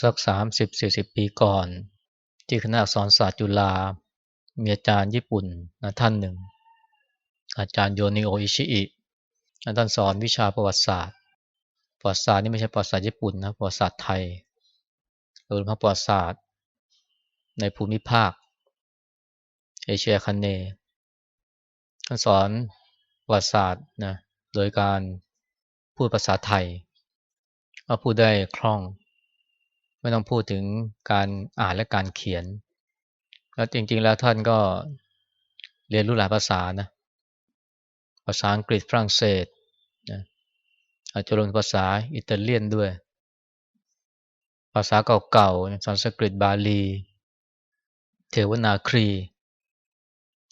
สักสามสิบสี่สิบปีก่อน ที่คณะอักษรศาสตร์จุฬามีอาจารย์ญี่ปุ่นนะท่านหนึ่ง อาจารย์โยนิโออิชิอิท่านสอนวิชาประวัติศาสตร์ ประวัติศาสตร์นี่ไม่ใช่ประวัติศาสตร์ญี่ปุ่นนะประวัติศาสตร์ไทยหรือพระประวัติศาสตร์ ในภูมิภาค เอเชียคันเนท่านสอนประวัติศาสตร์นะโดยการพูดภาษาไทยว่าพูดได้คล่อง ไม่ต้องพูดถึงการอ่านและการเขียน แล้วจริง ๆ แล้วท่านก็เรียนรู้หลายภาษานะ ภาษาอังกฤษฝรั่งเศสนะอาจจะลงภาษาอิตาเลียนด้วย ภาษาเก่าๆสันสกฤตบาลี เทวนาครี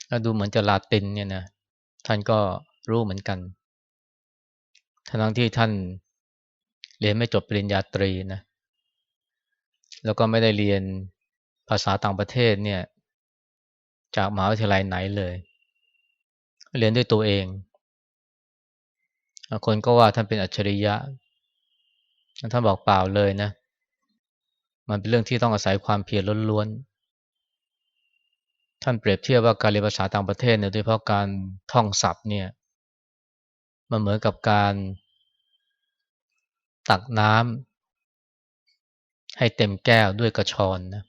แล้วดูเหมือนจะลาตินเนี่ยนะท่านก็รู้เหมือนกันทั้งที่ท่านเรียนไม่จบปริญญาตรีนะ แล้วก็ไม่ได้เรียนภาษาต่างประเทศเนี่ยจากมหาวิทยาลัยไหนเลย เรียนด้วยตัวเอง คนก็ว่าท่านเป็นอัจฉริยะ ท่านบอกเปล่าเลยนะ มันเป็นเรื่องที่ต้องอาศัยความเพียรล้วนๆ ท่านเปรียบเทียบว่าการเรียนภาษาต่างประเทศเนี่ยโดยเฉพาะการท่องศัพท์เนี่ย มันเหมือนกับการตักน้ำ ให้เต็มแก้วด้วยกระชอนนะ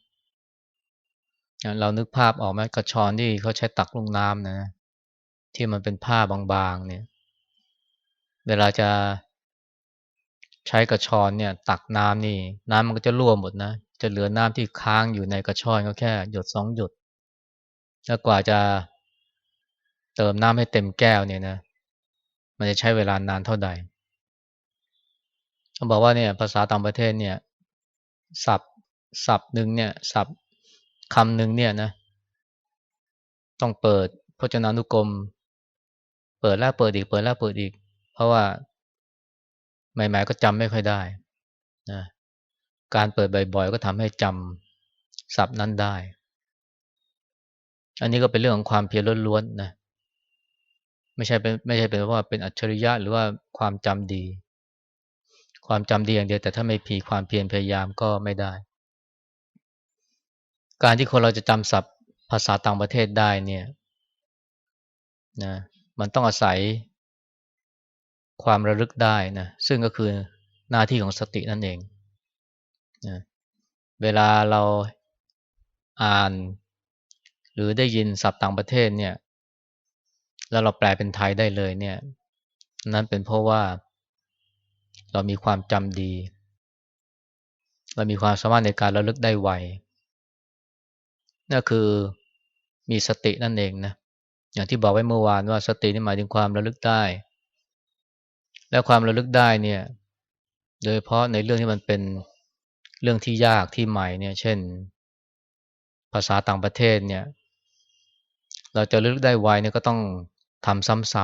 เรานึกภาพออกไหมกระชอนที่เขาใช้ตักลงน้ำนะ ที่มันเป็นผ้าบางๆเนี่ย เวลาจะใช้กระชอนเนี่ย ตักน้ำนี่ น้ำมันก็จะรั่วหมดนะ จะเหลือน้ำที่ค้างอยู่ในกระชอนก็แค่หยดสองหยด แล้วกว่าจะเติมน้ำให้เต็มแก้วเนี่ยนะ มันจะใช้เวลานานเท่าใดเขาบอกว่าเนี่ยภาษาต่างประเทศเนี่ย ศัพท์ศัพท์หนึ่งเนี่ยศัพท์คำหนึ่งเนี่ยนะ ต้องเปิดพจนานุกรม เปิดแล้วเปิดอีกเปิดแล้วเปิดอีก เพราะว่าใหม่ๆก็จำไม่ค่อยได้นะการเปิดบ่อยๆก็ทำให้จำศัพท์นั้นได้ อันนี้ก็เป็นเรื่องของความเพียรล้วนๆนะไม่ใช่เป็นไม่ใช่เป็นว่าเป็นอัจฉริยะหรือว่าความจำดี ความจำดีอย่างเดียว แต่ถ้าไม่ผีความเพียรพยายามก็ไม่ได้ การที่คนเราจะจำศัพท์ภาษาต่างประเทศได้เนี่ยนะมันต้องอาศัยความระลึกได้นะซึ่งก็คือหน้าที่ของสตินั่นเองนะเวลาเราอ่าน หรือได้ยินศัพท์ต่างประเทศเนี่ยแล้วเราแปลเป็นไทยได้เลยเนี่ย นั้นเป็นเพราะว่า เรามีความจำดี เรามีความสามารถในการระลึกได้ไวนั่นคือมีสตินั่นเองนะอย่างที่บอกไว้เมื่อวานว่าสตินี่หมายถึงความระลึกได้ และความระลึกได้เนี่ย โดยเฉพาะในเรื่องที่มันเป็นเรื่องที่ยากที่ใหม่เนี่ย เช่น ภาษาต่างประเทศเนี่ย เราจะระลึกได้ไวเนี่ยก็ต้องทำซ้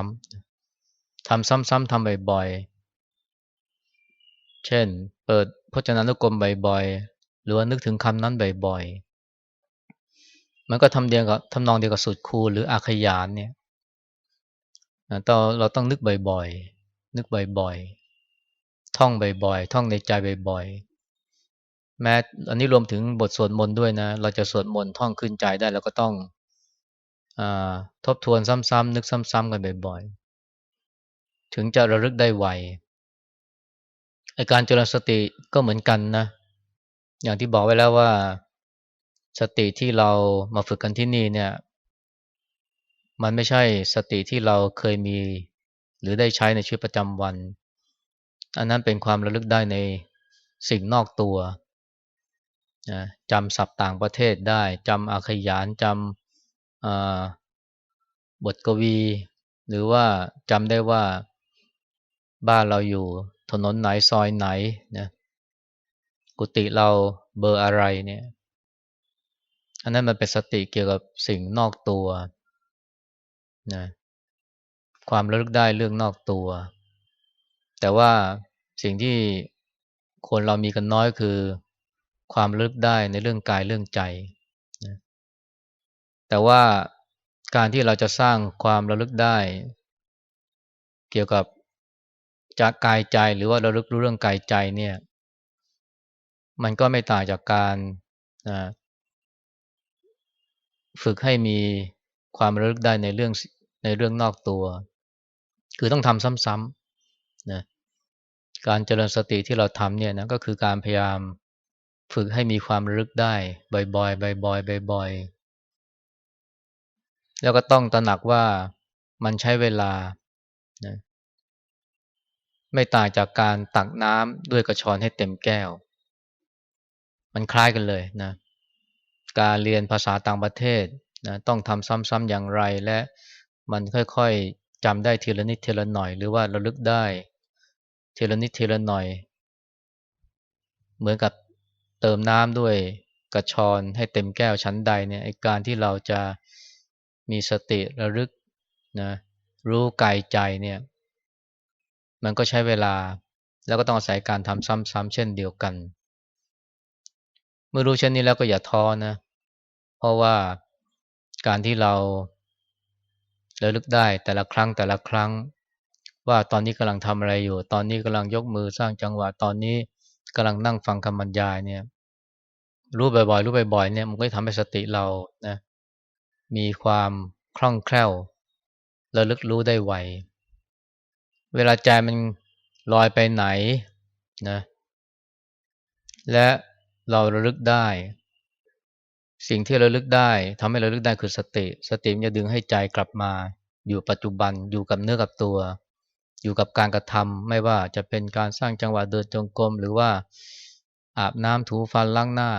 ำๆทำซ้ำๆทำบ่อยๆ เช่น เปิดพจนานุกรมบ่อยๆ หรือว่านึกถึงคำนั้นบ่อยๆ มันก็ทำเดียวกับทำนองเดียวกับสุดคูหรืออาขยานเนี่ยเราเราต้องนึกบ่อยๆ นึกบ่อยๆ ท่องบ่อยๆ ท่องในใจบ่อยๆ แม้อันนี้รวมถึงบทสวดมนต์ด้วยนะ เราจะสวดมนต์ท่องขึ้นใจได้เราก็ต้องอทบทวนซ้ำๆ นึกซ้ำๆ กันบ่อยๆ ถึงจะระลึกได้ไว การเจริญสติก็เหมือนกันนะ อย่างที่บอกไว้แล้วว่า สติที่เรามาฝึกกันที่นี่เนี่ย มันไม่ใช่สติที่เราเคยมี หรือได้ใช้ในชีวิตประจำวัน อันนั้นเป็นความระลึกได้ในสิ่งนอกตัวนะจำศัพท์ต่างประเทศได้จำอาขยานจำบทกวี หรือว่าจำได้ว่าบ้านเราอยู่ ถนนไหนซอยไหนนะกุฏิเราเบอร์อะไรเนี่ย อันนั้นมันเป็นสติเกี่ยวกับสิ่งนอกตัวนะความระลึกได้เรื่องนอกตัว แต่ว่าสิ่งที่คนเรามีกันน้อยคือ ความระลึกได้ในเรื่องกายเรื่องใจนะแต่ว่าการที่เราจะสร้างความระลึกได้ เกี่ยวกับ จากกายใจหรือว่าเราลึกรู้เรื่องกายใจเนี่ย มันก็ไม่ต่างจากการนะฝึกให้มีความระลึกได้ในเรื่องในเรื่องนอกตัว คือต้องทำซ้ำๆนะการเจริญสติที่เราทำเนี่ยนะก็คือการพยายามฝึกให้มีความระลึกได้ บ่อยๆบ่อยๆบ่อยๆแล้วก็ต้องตระหนักว่ามันใช้เวลา ไม่ต่างจากการตักน้ำด้วยกระชอนให้เต็มแก้ว มันคล้ายกันเลยนะ การเรียนภาษาต่างประเทศนะต้องทำซ้ำๆอย่างไรและมันค่อยๆจำได้ทีละนิดทีละหน่อย หรือว่าระลึกได้ทีละนิดทีละหน่อย เหมือนกับเติมน้ำด้วยกระชอนให้เต็มแก้วชั้นใดเนี่ยไอการที่เราจะมีสติระลึกนะรู้กายใจเนี่ย มันก็ใช้เวลา แล้วก็ต้องอาศัยการทำซ้ำๆเช่นเดียวกัน เมื่อรู้เช่นนี้แล้วก็อย่าท้อนะ เพราะว่าการที่เราระลึกได้แต่ละครั้งแต่ละครั้ง ว่าตอนนี้กำลังทำอะไรอยู่ ตอนนี้กำลังยกมือสร้างจังหวะตอนนี้กำลังนั่งฟังคำบรรยายเนี่ยรู้บ่อยๆรู้บ่อยๆเนี่ยมันก็ทำให้สติเรานะมีความคล่องแคล่วระลึกรู้ได้ไว เวลาใจมันลอยไปไหนนะ และเราระลึกได้ สิ่งที่เราลึกได้ทำให้เราลึกได้คือสติ สติมันจะดึงให้ใจกลับมา อยู่ปัจจุบันอยู่กับเนื้อกับตัว อยู่กับการกระทำไม่ว่าจะเป็นการสร้างจังหวะเดินจงกรมหรือว่าอาบน้ำถูฟันล้างหน้า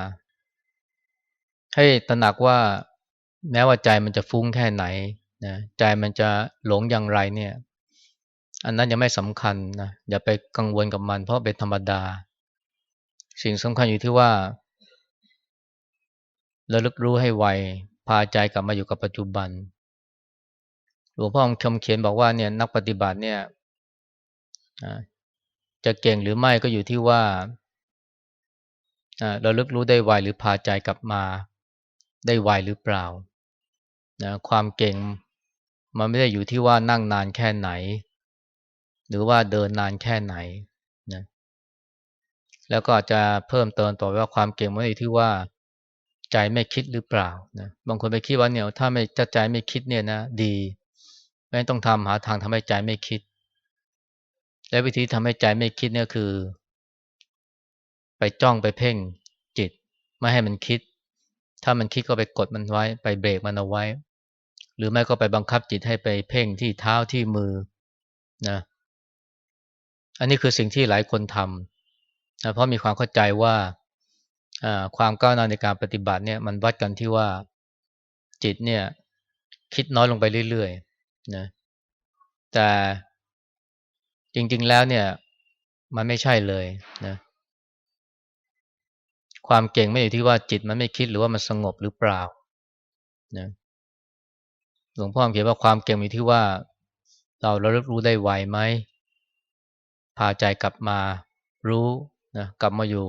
ให้ตระหนักว่าแม้ว่าใจมันจะฟุ้งแค่ไหนนะใจมันจะหลงอย่างไรเนี่ย อันนั้นยังไม่สำคัญนะอย่าไปกังวลกับมัน เพราะเป็นธรรมดา สิ่งสำคัญอยู่ที่ว่าระลึกรู้ให้ไวพาใจกลับมาอยู่กับปัจจุบัน หลวงพ่อคำเขียนบอกว่าเนี่ยนักปฏิบัติเนี่ยจะเก่งหรือไม่ก็อยู่ที่ว่าเราลึกรู้ได้ไวหรือพาใจกลับมาได้ไวหรือเปล่านะความเก่งมันไม่ได้อยู่ที่ว่านั่งนานแค่ไหน หรือว่าเดินนานแค่ไหนนะแล้วก็อาจจะเพิ่มเติมต่อว่าความเก่งมันอยู่ที่ว่าใจไม่คิดหรือเปล่านะบางคนไปคิดว่าเนี่ยถ้าไม่จะใจไม่คิดเนี่ยนะดีไม่ต้องทำหาทางทำให้ใจไม่คิด และวิธีทำให้ใจไม่คิดเนี่ยคือ ไปจ้องไปเพ่งจิต ไม่ให้มันคิด ถ้ามันคิดก็ไปกดมันไว้ ไปเบรกมันเอาไว้ หรือไม่ก็ไปบังคับจิตให้ไปเพ่งที่เท้าที่มือนะ อันนี้คือสิ่งที่หลายคนทำนะเพราะมีความเข้าใจว่าความก้าวหน้าในการปฏิบัติเนี่ยมันวัดกันที่ว่าจิตเนี่ยคิดน้อยลงไปเรื่อยๆนะแต่จริงๆแล้วเนี่ยมันไม่ใช่เลยนะความเก่งไม่อยู่ที่ว่าจิตมันไม่คิดหรือว่ามันสงบหรือเปล่านะหลวงพ่อเขียนว่าความเก่งอยู่ที่ว่า เราระลึกรู้ได้ไวไหม พาใจกลับมารู้นะกลับมาอยู่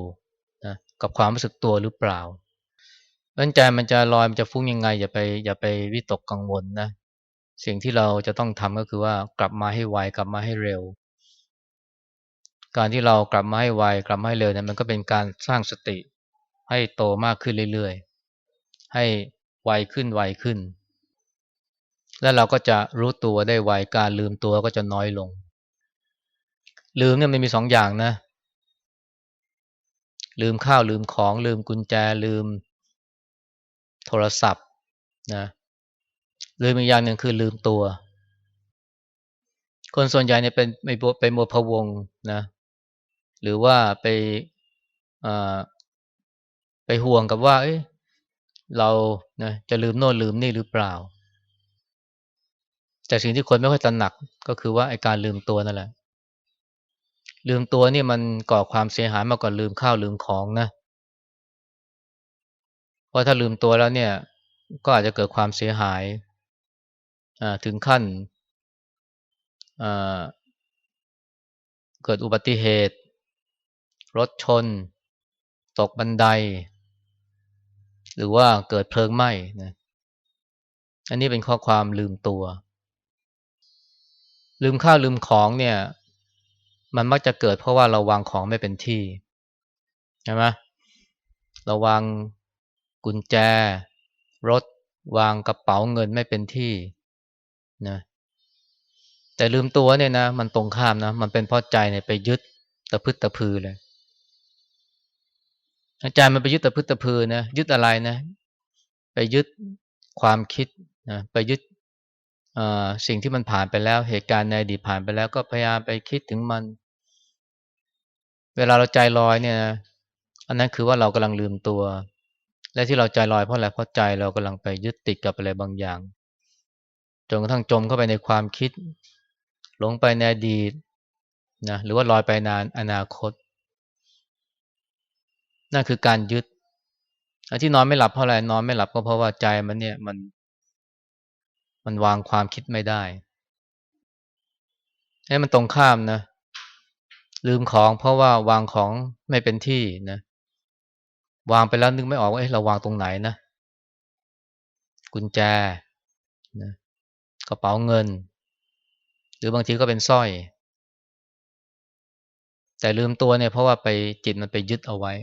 นะกับความรู้สึกตัวหรือเปล่าเอนใจมันจะลอยมันจะฟุ้งยังไง อย่าไปอย่าไปวิตกกังวลนะสิ่งที่เราจะต้องทำก็คือว่ากลับมาให้ไวกลับมาให้เร็ว การที่เรากลับมาให้ไวกลับมาให้เร็วเนี่ยมันก็เป็นการสร้างสติ ให้โตมากขึ้นเรื่อยๆ ให้ไวขึ้นไวขึ้น แล้วเราก็จะรู้ตัวได้ไวการลืมตัวก็จะน้อยลง ลืมเนี่ยมันมีสองอย่างนะ ลืมข้าวลืมของ ลืมกุญแจลืมโทรศัพท์นะลืมอีกอย่างหนึ่งคือลืมตัว คนส่วนใหญ่เนี่ยเป็นไปไปมัวพะวงนะ หรือว่าไปไปห่วงกับว่าเอ้ยเรานะจะลืมโน่นลืมนี่หรือเปล่า แต่สิ่งที่คนไม่ค่อยตระหนักก็คือว่าไอการลืมตัวนั่นแหละ ลืมตัวนี่มันก่อความเสียหายมากกว่าลืมข้าวลืมของนะเพราะถ้าลืมตัวแล้วเนี่ย ก็อาจจะเกิดความเสียหายถึงขั้นเกิดอุบัติเหตุ รถชน ตกบันได หรือว่าเกิดเพลิงไหม้นะอันนี้เป็นข้อความลืมตัว ลืมข้าวลืมของเนี่ย มันมักจะเกิดเพราะว่าเราวางของไม่เป็นที่ใช่ไหมเราวางกุญแจ รถ วางกระเป๋าเงินไม่เป็นที่นะแต่ลืมตัวเนี่ยนะมันตรงข้ามนะมันเป็นเพราะใจเนี่ยไปยึดตะพึดตะพือเลยใจมันไปยึดตะพึดตะพือนะยึดอะไรนะ ไปยึดความคิดนะไปยึดสิ่งที่มันผ่านไปแล้ว เหตุการณ์ในอดีตผ่านไปแล้วก็พยายามไปคิดถึงมัน เวลาเราใจลอยเนี่ยนะอันนั้นคือว่าเรากำลังลืมตัว และที่เราใจลอยเพราะอะไรเพราะใจเรากำลังไปยึดติดกับอะไรบางอย่างจนกระทั่งจมเข้าไปในความคิด หลงไปในอดีตนะหรือว่าลอยไปนานอนาคต นั่นคือการยึดที่นอนไม่หลับเพราะอะไรนอนไม่หลับก็เพราะว่าใจมันเนี่ยมัน มันวางความคิดไม่ได้ให้มันตรงข้ามนะ ลืมของเพราะว่าวางของไม่เป็นที่นะวางไปแล้วนึกไม่ออกว่าเอ๊ะเราวางตรงไหนนะ กุญแจนะกระเป๋าเงิน หรือบางทีก็เป็นสร้อย แต่ลืมตัวเนี่ยเพราะว่าไปจิตมันไปยึดเอาไว้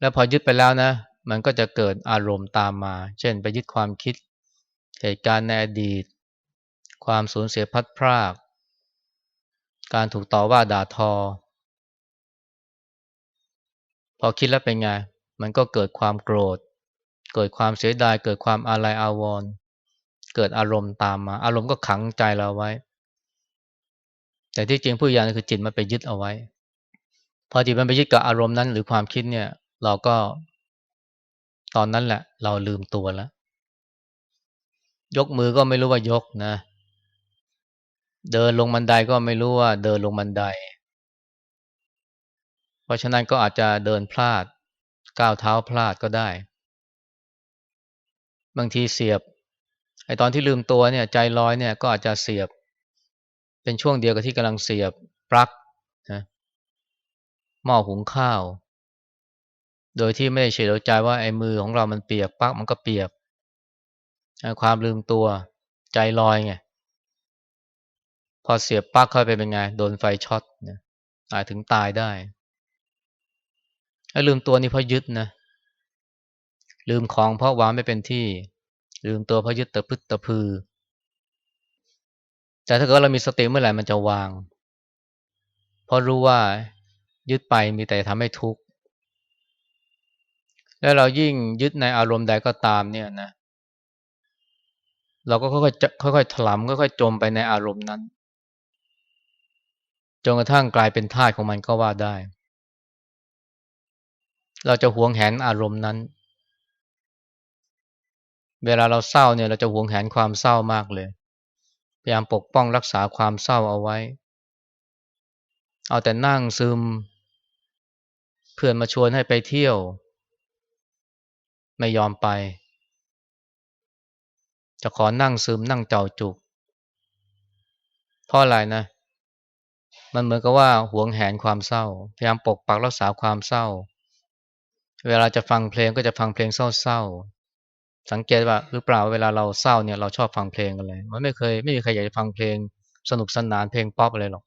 แล้วพอยึดไปแล้วนะ มันก็จะเกิดอารมณ์ตามมา เช่น ไปยึดความคิดเหตุการณ์ในอดีต ความสูญเสียพัดพราก การถูกต่อว่าด่าทอ พอคิดแล้วเป็นไง มันก็เกิดความโกรธ เกิดความเสียดาย เกิดความอาลัยอาวรณ์เกิดอารมณ์ตามมา อารมณ์ก็ขังใจเราไว้ แต่ที่จริงผู้ยานคือจิตมันไปยึดเอาไว้ พอจิตมันไปยึดกับอารมณ์นั้น หรือความคิดเนี่ย เราก็ ตอนนั้นแหละ เราลืมตัวแล้ว ยกมือก็ไม่รู้ว่ายกนะเเดินลงบันไดก็ไม่รู้ว่าเดินลงบันได เพราะฉะนั้นก็อาจจะเดินพลาดก้าวเท้าพลาดก็ได้ บางทีเสียบไอตอนที่ลืมตัวเนี่ยใจลอยเนี่ยก็อาจจะเสียบ เป็นช่วงเดียวกับที่กำลังเสียบปลั๊กนะหม้อหุงข้าว โดยที่ไม่ได้เฉลียวใจว่าไอ้มือของเรามันเปียกปลั๊กมันก็เปียกความลืมตัวใจลอยไง พอเสียบปลั๊กเข้าไปเป็นไง โดนไฟช็อตนะอาจถึงตายได้ไอ้ลืมตัวนี่เพราะยึดนะลืมของเพราะวางไม่เป็นที่ ลืมตัวเพราะยึดตะพึดตะพือ แต่ถ้าเกิดเรามีสติเมื่อไหร่มันจะวาง เพราะรู้ว่ายึดไปมีแต่ทำให้ทุกข์แล้วเรายิ่งยึดในอารมณ์ใดก็ตามเนี่ยนะ เราก็ค่อยๆค่อยๆถลำค่อยๆจมไปในอารมณ์นั้น จนกระทั่งกลายเป็นทาสของมันก็ว่าได้ เราจะหวงแหนอารมณ์นั้น เวลาเราเศร้าเนี่ยเราจะหวงแหนความเศร้ามากเลย พยายามปกป้องรักษาความเศร้าเอาไว้ เอาแต่นั่งซึม เพื่อนมาชวนให้ไปเที่ยว ไม่ยอมไป จะขอนั่งซึมนั่งเจ้าจุกเพราะอะไรนะ มันเหมือนกับว่าหวงแหนความเศร้า พยายามปกปักรักษาความเศร้า เวลาจะฟังเพลงก็จะฟังเพลงเศร้าๆ สังเกตว่าหรือเปล่าเวลาเราเศร้าเนี่ยเราชอบฟังเพลงกันเลย มันไม่เคยไม่มีใครอยากจะฟังเพลงสนุกสนานเพลงป๊อปอะไรหรอก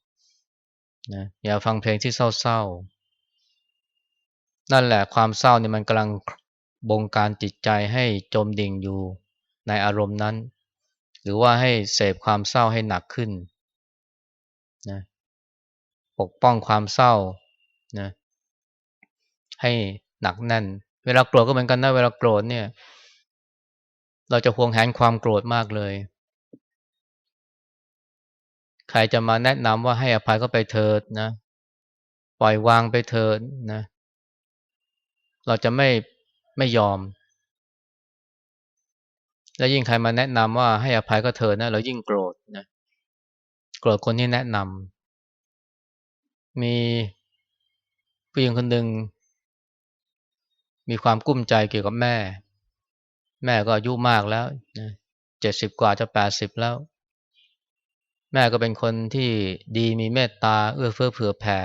นะอย่าฟังเพลงที่เศร้าๆ นั่นแหละความเศร้าเนี่ยมันกำลังบงการจิตใจให้จมดิ่งอยู่ในอารมณ์นั้น หรือว่าให้เสพความเศร้าให้หนักขึ้นนะ ปกป้องความเศร้านะให้หนักแน่น เวลาโกรธก็เหมือนกันนะเวลาโกรธเนี่ย เราจะห่วงแหนความโกรธมากเลย ใครจะมาแนะนำว่าให้อภัยก็ไปเถิดนะ ปล่อยวางไปเถิดนะ เราจะไม่ไม่ยอม และยิ่งใครมาแนะนำว่าให้อภัยก็เถิดนะเรายิ่งโกรธนะโกรธคนที่แนะนำ มีผู้หญิงคนหนึ่งมีความกุ้มใจเกี่ยวกับแม่ แม่ก็อายุมากแล้วเจ็ดสิบกว่าจะแปดสิบแล้ว แม่ก็เป็นคนที่ดีมีเมตตาเอื้อเฟื้อเผื่อแผ่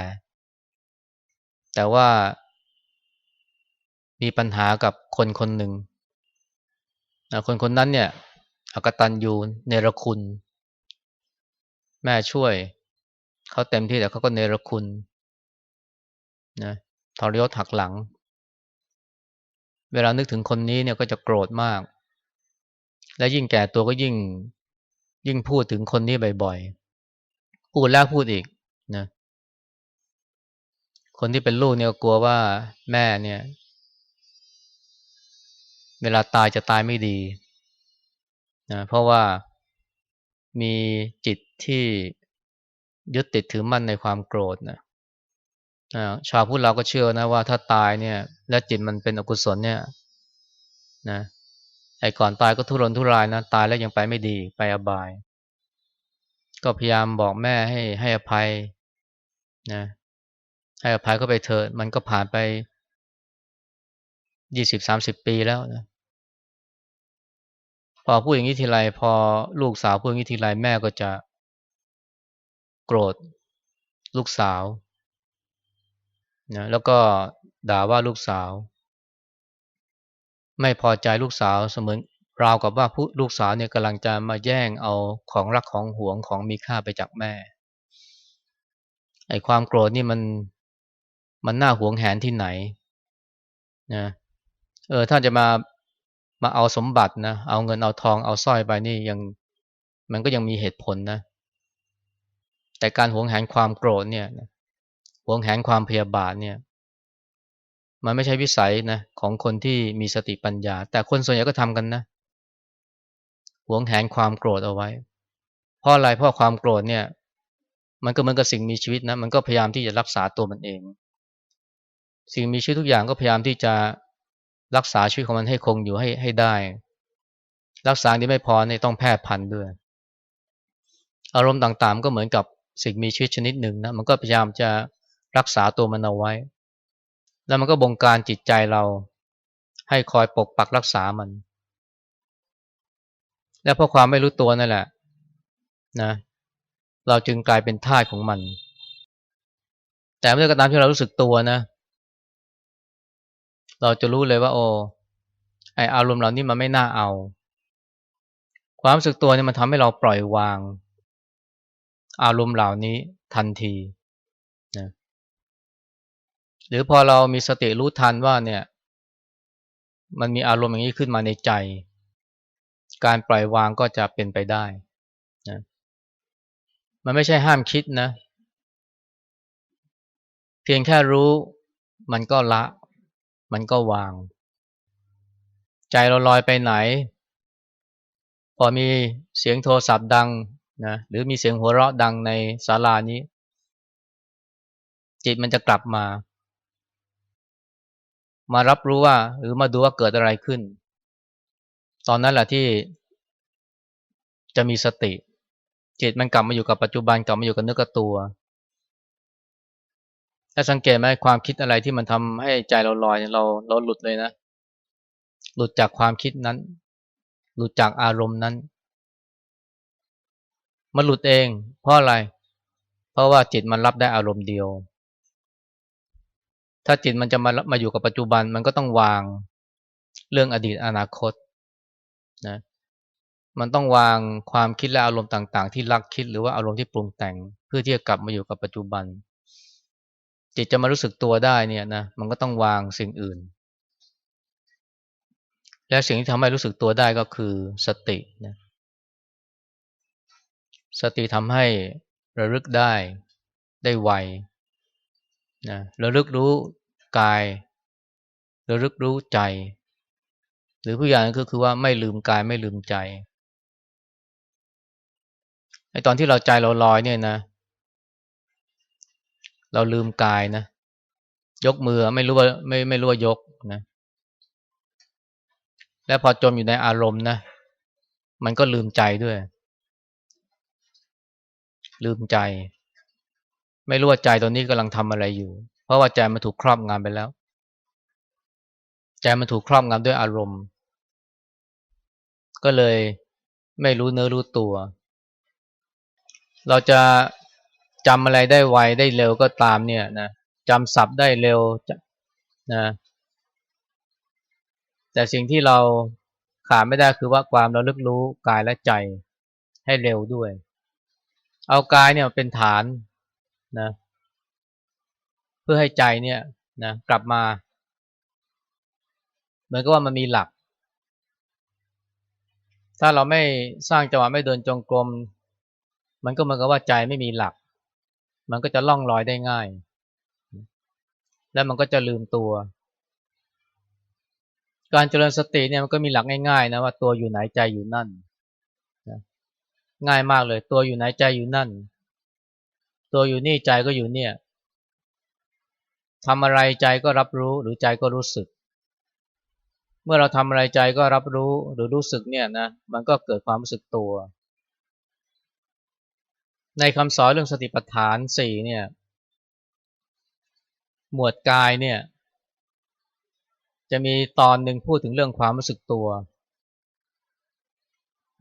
แต่ว่ามีปัญหากับคนคนหนึ่ง คนคนนั้นเนี่ย อกตันยูเนรคุณ แม่ช่วย เขาเต็มที่แต่เขาก็เนรคุณนะทรยศหักหลัง เวลานึกถึงคนนี้เนี่ยก็จะโกรธมาก และยิ่งแก่ตัวก็ยิ่งยิ่งพูดถึงคนนี้บ่อยๆ พูดแล้วพูดอีกนะคนที่เป็นลูกเนี่ยกลัวว่าแม่เนี่ย เวลาตายจะตายไม่ดีนะเพราะว่ามีจิตที่ ยึดติดถือมั่นในความโกรธนะชาวพุทธเราก็เชื่อนะว่าถ้าตายเนี่ยและจิตมันเป็นอกุศลเนี่ยนะไอ้ก่อนตายก็ทุรนทุรายนะตายแล้วยังไปไม่ดีไปอบาย ก็พยายามบอกแม่ให้ให้อภัยนะให้อภัยก็ไปเถิดมันก็ผ่านไปยี่สิบสามสิบปีแล้วนะพอพูดอย่างนี้ทีไรพอลูกสาวพูดอย่างนี้ทีไรแม่ก็จะ โกรธลูกสาวนะแล้วก็ด่าว่าลูกสาว ไม่พอใจลูกสาวเสมือนราวกับว่าผู้ลูกสาวเนี่ยกำลังจะมาแย่งเอาของรักของหวงของมีค่าไปจากแม่ไอ้ความโกรธนี่มันมันน่าหวงแหนที่ไหนนะเออถ้าจะมามาเอาสมบัตินะเอาเงินเอาทองเอาสร้อยไปนี่ยังมันก็ยังมีเหตุผลนะ แต่การหวงแหนความโกรธเนี่ยหวงแหนความพยาบาทเนี่ยมันไม่ใช่วิสัยนะของคนที่มีสติปัญญา แต่คนส่วนใหญ่ก็ทำกันนะหวงแหนความโกรธเอาไว้ เพราะอะไรเพราะความโกรธเนี่ย มันก็เหมือนกับสิ่งมีชีวิตนะมันก็พยายามที่จะรักษาตัวมันเอง สิ่งมีชีวิตทุกอย่างก็พยายามที่จะรักษาชีวิตของมันให้คงอยู่ให้ให้ได้ รักษาที่ไม่พอเนี่ยต้องแพร่พันธุ์ด้วย อารมณ์ต่างๆ ก็เหมือนกับ สิ่งมีชีวิตชนิดหนึ่งนะมันก็พยายามจะรักษาตัวมันเอาไว้ แล้วมันก็บงการจิตใจเราให้คอยปกปักรักษามัน และเพราะความไม่รู้ตัวนั่นแหละนะเราจึงกลายเป็นทาสของมัน แต่เมื่อกระตามที่เรารู้สึกตัวนะ เราจะรู้เลยว่า โอ้ไออารมณ์เหล่านี้มันไม่น่าเอา ความรู้สึกตัวเนี่ยมันทำให้เราปล่อยวาง อารมณ์เหล่านี้ทันทีนะหรือพอเรามีสติรู้ทันว่าเนี่ย มันมีอารมณ์อย่างนี้ขึ้นมาในใจ การปล่อยวางก็จะเป็นไปได้นะมันไม่ใช่ห้ามคิดนะ เพียงแค่รู้มันก็ละ มันก็วาง ใจเราลอยไปไหน พอมีเสียงโทรศัพท์ดัง นะหรือมีเสียงหัวเราะดังในศาลานี้ จิตมันจะกลับมา มารับรู้ว่า หรือมาดูว่าเกิดอะไรขึ้น ตอนนั้นแหละที่จะมีสติ จิตมันกลับมาอยู่กับปัจจุบันกลับมาอยู่กับเนื้อกับตัวถ้าสังเกตไหมความคิดอะไรที่มันทำให้ใจเราลอยเราเราหลุดเลยนะ หลุดจากความคิดนั้น หลุดจากอารมณ์นั้น มันหลุดเอง เพราะอะไร เพราะว่าจิตมันรับได้อารมณ์เดียว ถ้าจิตมันจะมามาอยู่กับปัจจุบันมันก็ต้องวางเรื่องอดีตอนาคตนะมันต้องวางความคิดและอารมณ์ต่างๆ ที่รักคิดหรือว่าอารมณ์ที่ปรุงแต่ง เพื่อที่จะกลับมาอยู่กับปัจจุบัน จิตจะมารู้สึกตัวได้เนี่ยนะมันก็ต้องวางสิ่งอื่น และสิ่งที่ทำให้รู้สึกตัวได้ก็คือสตินะ สติทำให้ระลึกได้ได้ไวนะระลึกรู้กาย ระลึกรู้ใจ หรือผู้อย่างก็คือว่าไม่ลืมกายไม่ลืมใจไอตอนที่เราใจเราลอยเนี่ยนะ เราลืมกายนะ ยกมือไม่รู้ว่าไม่ไม่รู้ว่ายกนะ และพอจมอยู่ในอารมณ์นะ มันก็ลืมใจด้วย ลืมใจ ไม่รู้ว่าใจตอนนี้กำลังทำอะไรอยู่ เพราะว่าใจมันถูกครอบงำไปแล้ว ใจมันถูกครอบงำด้วยอารมณ์ ก็เลยไม่รู้เนื้อรู้ตัว เราจะจำอะไรได้ไวได้เร็วก็ตามเนี่ยนะจำศัพท์ได้เร็วนะแต่สิ่งที่เราขาดไม่ได้คือว่าความเราลึกรู้กายและใจให้เร็วด้วย เอากายเนี่ยเป็นฐานนะเพื่อให้ใจเนี่ยนะกลับมา เหมือนกับว่ามันมีหลัก ถ้าเราไม่สร้างจังหวะไม่เดินจงกรม มันก็เหมือนกับว่าใจไม่มีหลัก มันก็จะล่องลอยได้ง่าย แล้วมันก็จะลืมตัว การเจริญสติเนี่ยมันก็มีหลักง่ายๆนะว่าตัวอยู่ไหนใจอยู่นั่น ง่ายมากเลย ตัวอยู่ไหนใจอยู่นั่น ตัวอยู่นี่ใจก็อยู่เนี่ยทำอะไรใจก็รับรู้หรือใจก็รู้สึก เมื่อเราทำอะไรใจก็รับรู้หรือรู้สึกเนี่ยนะมันก็เกิดความรู้สึกตัว ในคำสอนเรื่องสติปัฏฐานสี่เนี่ย หมวดกายเนี่ย จะมีตอนหนึ่งพูดถึงเรื่องความรู้สึกตัว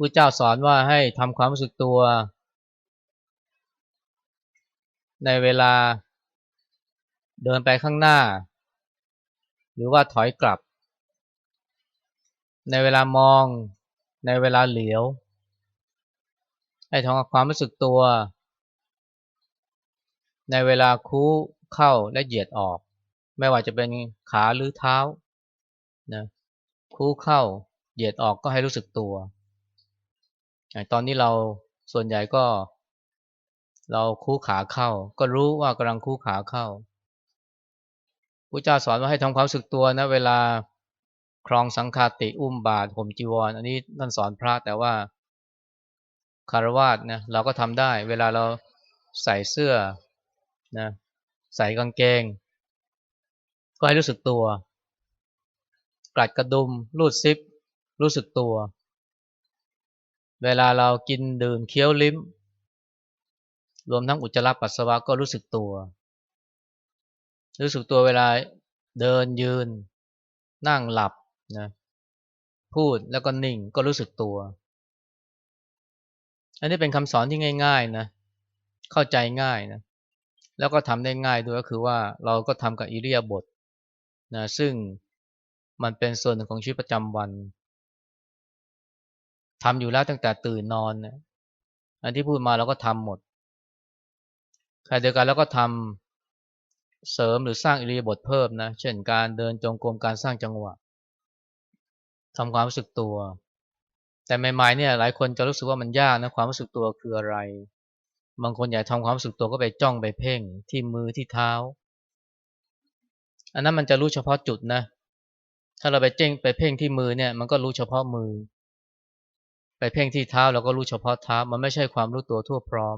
พระเจ้าสอนว่าให้ทำความรู้สึกตัว ในเวลาเดินไปข้างหน้า หรือว่าถอยกลับ ในเวลามองในเวลาเหลียว ให้ทำความรู้สึกตัว ในเวลาคู่เข้าและเหยียดออก ไม่ว่าจะเป็นขาหรือเท้านะคู่เข้าเหยียดออกก็ให้รู้สึกตัว ตอนนี้เราส่วนใหญ่ก็ เราคู่ขาเข้า ก็รู้ว่ากำลังคู่ขาเข้าพระเจ้าสอนว่าให้ทำความสึกตัวนะ เวลาครองสังฆาติอุ้มบาตรห่มจีวรออันนี้นั่นสอนพระแต่ว่าคารวาสนะเราก็ทำได้ เวลาเราใส่เสื้อนะใส่กางเกง ก็ให้รู้สึกตัว กลัดกระดุมรูดซิป รู้สึกตัว เวลาเรากินดื่มเคี้ยวลิ้ม รวมทั้งอุจจาระปัสสาวะก็รู้สึกตัว รู้สึกตัวเวลาเดินยืน นั่งหลับนะพูดแล้วก็นิ่งก็รู้สึกตัว อันนี้เป็นคำสอนที่ง่ายๆนะเข้าใจง่ายนะแล้วก็ทำได้ง่ายด้วยก็คือว่าเราก็ทำกับอิริยาบถนะซึ่งมันเป็นส่วนหนึ่งของชีวิตประจำวัน ทำอยู่แล้วตั้งแต่ตื่นนอนนะอันที่พูดมาเราก็ทำหมดใครเดียวกันแล้วก็ทำเสริมหรือสร้างอิริยาบถเพิ่มนะ เช่นการเดินจงกรมการสร้างจังหวะทำความรู้สึกตัว แต่ใหม่ๆเนี่ยหลายคนจะรู้สึกว่ามันยากนะความรู้สึกตัวคืออะไร บางคนอยากทำความรู้สึกตัวก็ไปจ้องไปเพ่งที่มือที่เท้า อันนั้นมันจะรู้เฉพาะจุดนะ ถ้าเราไปเจ้งไปเพ่งที่มือเนี่ยมันก็รู้เฉพาะมือ ไปเพ่งที่เท้าเราก็รู้เฉพาะเท้ามันไม่ใช่ความรู้ตัวทั่วพร้อม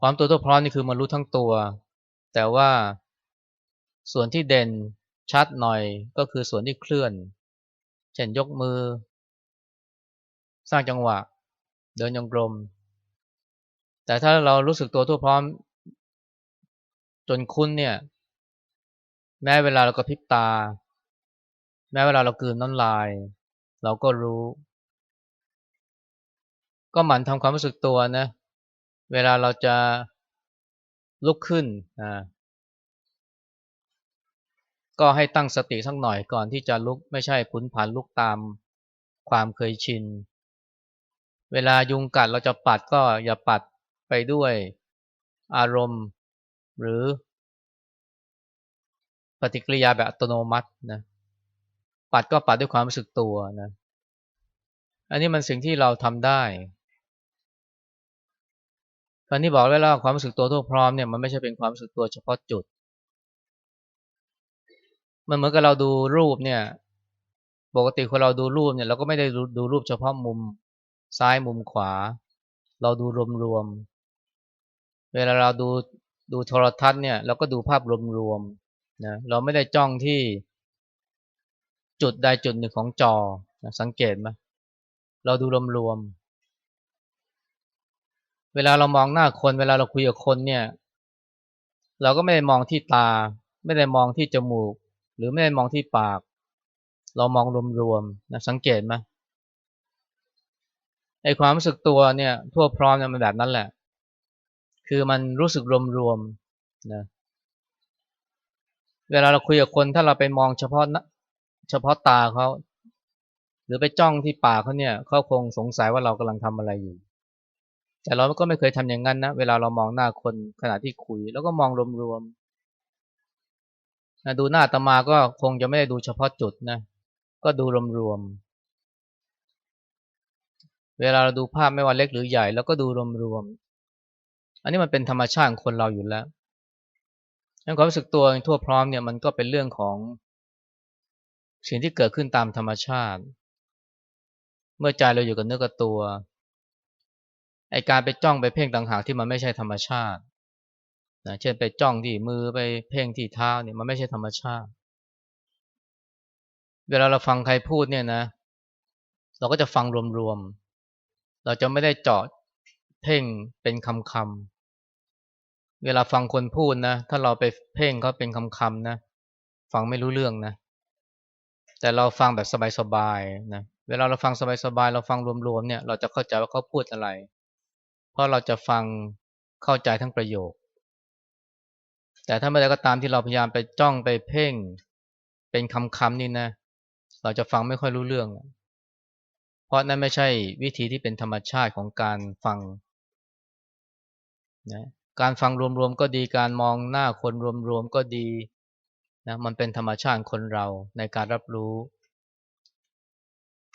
ความตัวทั่วพร้อมนี่คือมันรู้ทั้งตัว แต่ว่าส่วนที่เด่นชัดหน่อยก็คือส่วนที่เคลื่อน เช่นยกมือ สร้างจังหวะ เดินยองกลม แต่ถ้าเรารู้สึกตัวทั่วพร้อม จนคุ้นเนี่ย แม้เวลาเราก็พริบตา แม้เวลาเรากืนน้ำลาย เราก็รู้ ก็หมั่นทำความรู้สึกตัวนะ เวลาเราจะลุกขึ้นอ่าก็ให้ตั้งสติสักหน่อยก่อนที่จะลุกไม่ใช่พุนผันลุกตามความเคยชิน เวลายุงกัดเราจะปัดก็อย่าปัดไปด้วยอารมณ์ หรือ ปฏิกิริยาแบบอัตโนมัตินะปัดก็ปัดด้วยความรู้สึกตัวนะอันนี้มันสิ่งที่เราทำได้ ตอนนี้บอกไว้แล้วความรู้สึกตัวทั่วพร้อมเนี่ยมันไม่ใช่เป็นความรู้สึกตัวเฉพาะจุด มันเหมือนกับเราดูรูปเนี่ย ปกติคนเราดูรูปเนี่ยเราก็ไม่ได้ดูรูปเฉพาะมุมซ้ายมุมขวา เราดูรวมๆ เวลาเราดูดูโทรทัศน์เนี่ยเราก็ดูภาพรวมๆนะเราไม่ได้จ้องที่จุดใดจุดหนึ่งของจอนะสังเกตไหมเราดูรวมๆ เวลาเรามองหน้าคน เวลาเราคุยกับคนเนี่ย เราก็ไม่ได้มองที่ตา ไม่ได้มองที่จมูก หรือไม่ได้มองที่ปาก เรามองรวมๆนะสังเกตไหมไอความรู้สึกตัวเนี่ยทั่วพร้อมเนี่ยมันแบบนั้นแหละ คือมันรู้สึกรวมๆนะเวลาเราคุยกับคนถ้าเราไปมองเฉพาะนะเฉพาะตาเขาหรือไปจ้องที่ปากเขาเนี่ยเขาคงสงสัยว่าเรากำลังทำอะไรอยู่ แต่เราก็ไม่เคยทำอย่างนั้นนะ เวลาเรามองหน้าคนขณะที่คุย แล้วก็มองรวมนะดูหน้าอาตมาก็คงจะไม่ได้ดูเฉพาะจุดนะ ก็ดูรวมๆ เวลาเราดูภาพไม่ว่าเล็กหรือใหญ่แล้วก็ดูรวมๆ อันนี้มันเป็นธรรมชาติของคนเราอยู่แล้วดังความรู้สึกตัวทั่วพร้อมเนี่ยมันก็เป็นเรื่องของสิ่งที่เกิดขึ้นตามธรรมชาติ เมื่อใจเราอยู่กับเนื้อกับตัว ไอการไปจ้องไปเพ่งต่างหากที่มันไม่ใช่ธรรมชาตินะเช่นไปจ้องที่มือไปเพ่งที่เท้าเนี่ยมันไม่ใช่ธรรมชาติ เวลาเราฟังใครพูดเนี่ยนะ เราก็จะฟังรวมๆ เราจะไม่ได้เจาะเพ่งเป็นคำคำเวลาฟังคนพูดนะ ถ้าเราไปเพ่งเขาเป็นคำคำนะฟังไม่รู้เรื่องนะ แต่เราฟังแบบสบายๆนะ เวลาเราฟังสบายๆเราฟังรวมๆเนี่ย เราจะเข้าใจว่าเขาพูดอะไร เพราะเราจะฟังเข้าใจทั้งประโยค แต่ถ้าเมื่อใดก็ตามที่เราพยายามไปจ้องไปเพ่ง เป็นคำคำนี่นะ เราจะฟังไม่ค่อยรู้เรื่อง เพราะนั่นไม่ใช่วิธีที่เป็นธรรมชาติของการฟังนะการฟังรวมๆก็ดีการมองหน้าคนรวมๆก็ดีนะมันเป็นธรรมชาติคนเราในการรับรู้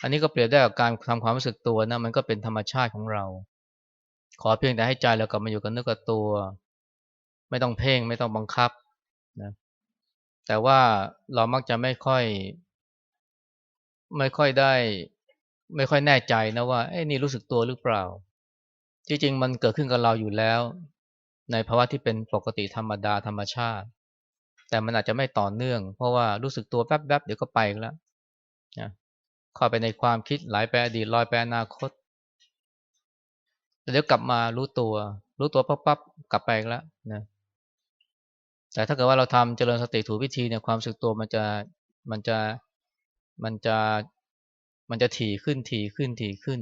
อันนี้ก็เปรียบได้กับการทำความรู้สึกตัวนะมันก็เป็นธรรมชาติของเรา ขอเพียงแต่ให้ใจเรากลับมาอยู่กับเนื้อกับตัว ไม่ต้องเพ่งไม่ต้องบังคับนะแต่ว่าเรามักจะไม่ค่อย ไม่ค่อยได้ ไม่ค่อยแน่ใจนะว่าไอ้นี่รู้สึกตัวหรือเปล่า ที่จริงมันเกิดขึ้นกับเราอยู่แล้ว ในภาวะที่เป็นปกติธรรมดาธรรมชาติ แต่มันอาจจะไม่ต่อเนื่อง เพราะว่ารู้สึกตัวแป๊บๆเดี๋ยวก็ไปแล้วนะเข้าไปในความคิดไหลไปอดีตลอยไปอนาคต เดี๋ยวกลับมารู้ตัว รู้ตัวปั๊บๆกลับไปแล้วนะแต่ถ้าเกิดว่าเราทำเจริญสติถูกวิธีเนี่ยความสึกตัวมันจะมันจะมันจะมันจะถี่ขึ้นถี่ขึ้นถี่ขึ้น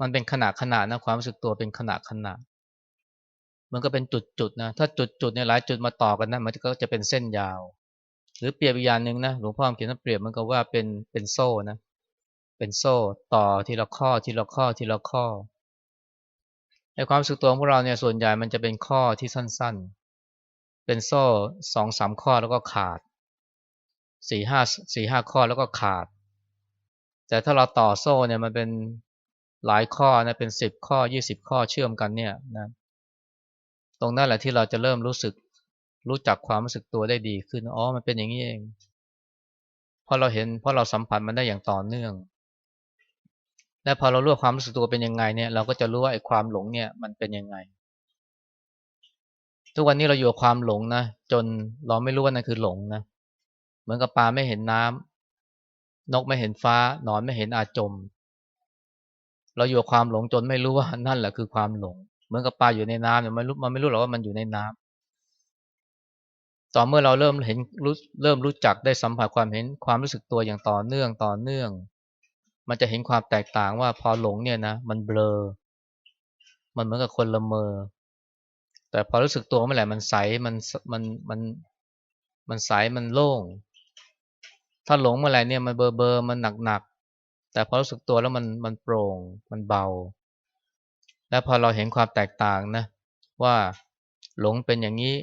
มันเป็นขนาดขนาดนะความรู้สึกตัวเป็นขนาดขนาดมันก็เป็นจุดจุดนะถ้าจุดจุดเนี่ยหลายจุดมาต่อกันนะมันก็จะเป็นเส้นยาว หรือเปรียบอีกอย่างหนึ่งนะหลวงพ่อเขียนเปรียบมันก็ว่าเป็นเป็นโซ่นะเป็นโซ่ต่อทีละข้อทีละข้อทีละข้อ ในความสึกตัวของพวกเราเนี่ยส่วนใหญ่มันจะเป็นข้อที่สั้นๆ เป็นโซ่สองสามข้อแล้วก็ขาดสี่ห้าสี่ห้าข้อแล้วก็ขาด แต่ถ้าเราต่อโซ่เนี่ยมันเป็นหลายข้อนะเป็นสิบข้อยี่สิบข้อเชื่อมกันเนี่ยนะตรงนั้นแหละที่เราจะเริ่มรู้สึกรู้จักความรู้สึกตัวได้ดีขึ้นอ๋อมันเป็นอย่างนี้เองพอเราเห็นเพราะเราสัมผัสมันได้อย่างต่อเนื่อง และพอเรารู้ความรู้สึกตัวเป็นยังไงเนี่ย เราก็จะรู้ว่าไอ้ความหลงเนี่ยมันเป็นยังไง ทุกวันนี้เราอยู่กับความหลงนะจนเราไม่รู้ว่านั่นคือหลงนะเหมือนกับปลาไม่เห็นน้ำนกไม่เห็นฟ้า นอนไม่เห็นอาจม เราอยู่กับความหลงจนไม่รู้ว่านั่นแหละคือความหลง เหมือนกับปลาอยู่ในน้ำเนี่ยมันรู้มันไม่รู้หรอกว่ามันอยู่ในน้ำต่อเมื่อเราเริ่มเห็นรู้เริ่มรู้จักได้สัมผัสความเห็นความรู้สึกตัวอย่างต่อเนื่องต่อเนื่อง มันจะเห็นความแตกต่างว่าพอหลงเนี่ยนะมันเบลอ มันเหมือนกับคนละเมอ แต่พอรู้สึกตัวเมื่อไหร่มันใสมันมันมันมันใสมันโล่ง ถ้าหลงเมื่อไหร่เนี่ยมันเบอร์เบอร์มันหนักหนักแต่พอรู้สึกตัวแล้วมันมันโปร่งมันเบา แล้วพอเราเห็นความแตกต่างนะว่าหลงเป็นอย่างนี้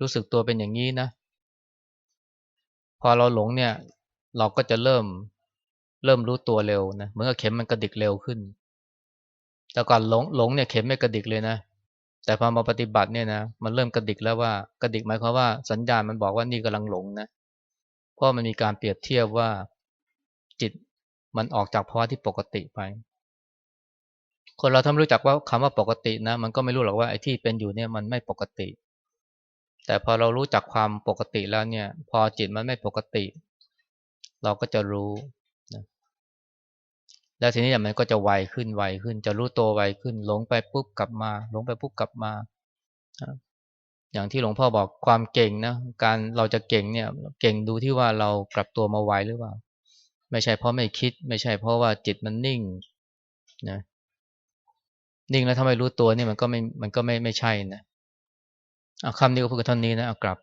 รู้สึกตัวเป็นอย่างนี้นะ พอเราหลงเนี่ยเราก็จะเริ่ม เริ่มรู้ตัวเร็วนะเหมือนกับเข็มมันกระดิกเร็วขึ้น แต่ก่อนหลงหลงเนี่ยเข็มไม่กระดิกเลยนะ แต่พอมาปฏิบัติเนี่ยนะมันเริ่มกระดิกแล้วว่ากระดิกหมายความว่าสัญญาณมันบอกว่านี่กำลังหลงนะเพราะมันมีการเปรียบเทียบว่าจิตมันออกจากภาวะที่ปกติไป คนเราทำรู้จักว่าคำว่าปกตินะ มันก็ไม่รู้หรอกว่าไอ้ที่เป็นอยู่เนี่ยมันไม่ปกติ แต่พอเรารู้จักความปกติแล้วเนี่ย พอจิตมันไม่ปกติ เราก็จะรู้ แล้วทีนี้มันก็จะไวขึ้นไวขึ้น จะรู้ตัวไวขึ้น หลงไปปุ๊บกลับมาหลงไปปุ๊บกลับมาอย่างที่หลวงพ่อบอกความเก่งนะการเราจะเก่งเนี่ยเก่งดูที่ว่าเรากลับตัวมาไวหรือเปล่า ไม่ใช่เพราะไม่คิด ไม่ใช่เพราะว่าจิตมันนิ่งนะนิ่งแล้วถ้าไมรู้ตัวนี่มันก็ไม่มันก็ไม่ไม่ใช่นะเอาคำนี้ก็พูดกับท่านนี้นะเอากลับ